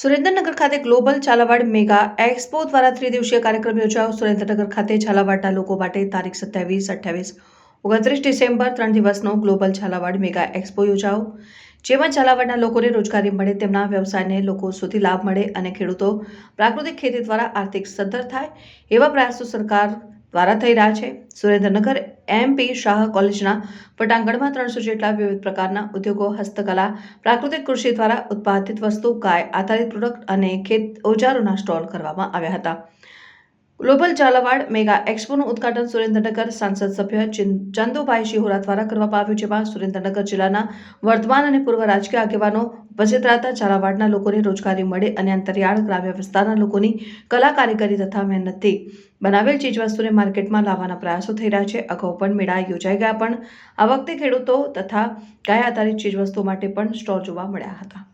સુરેન્દ્રનગર ખાતે global Jhalawad mega expo દ્વારા ત્રિદિવસીય કાર્યક્રમ યોજાયો. સુરેન્દ્રનગર ખાતે ઝાલાવાડના લોકો માટે તારીખ સત્યાવીસ અઠ્યાવીસ ઓગણત્રીસ ડિસેમ્બર ત્રણ દિવસનો ગ્લોબલ ઝાલાવાડ મેગા એક્સપો યોજાયો. જેમાં ઝાલાવાડના લોકોને રોજગારી મળે, તેમના વ્યવસાયને લોકો સુધી લાભ મળે અને ખેડૂતો પ્રાકૃતિક ખેતી દ્વારા આર્થિક સદ્ધર થાય એવા પ્રયાસો સરકાર દ્વારા થઈ રહ્યા છે. સુરેન્દ્રનગર એમપી શાહ કોલેજના પટાંગણમાં ત્રણસો જેટલા વિવિધ પ્રકારના ઉદ્યોગો, હસ્તકલા, પ્રાકૃતિક કૃષિ દ્વારા ઉત્પાદિત વસ્તુ, ગાય આધારિત પ્રોડક્ટ અને ખેત ઓજારોના સ્ટોલ કરવામાં આવ્યા હતા. ગ્લોબલ ઝાલાવાડ મેગા એક્સપોનું ઉદ્ઘાટન સુરેન્દ્રનગર સાંસદ સભ્ય ચંદુભાઈ શિહોરા દ્વારા કરવામાં આવ્યું, જેમાં સુરેન્દ્રનગર જિલ્લાના વર્તમાન અને પૂર્વ રાજકીય આગેવાનો ઉપસ્થિત રહેતા ઝાલાવાડના લોકોને રોજગારી મળે અને અંતરિયાળ ગ્રામ્ય વિસ્તારના લોકોની કલા કારીગરી તથા મહેનતથી બનાવેલ ચીજવસ્તુને માર્કેટમાં લાવવાના પ્રયાસો થઈ રહ્યા છે. અગાઉ પણ મેળા યોજાઈ ગયા, પણ આ વખતે ખેડૂતો તથા ગાય આધારિત ચીજવસ્તુઓ માટે પણ સ્ટોલ જોવા મળ્યા હતા.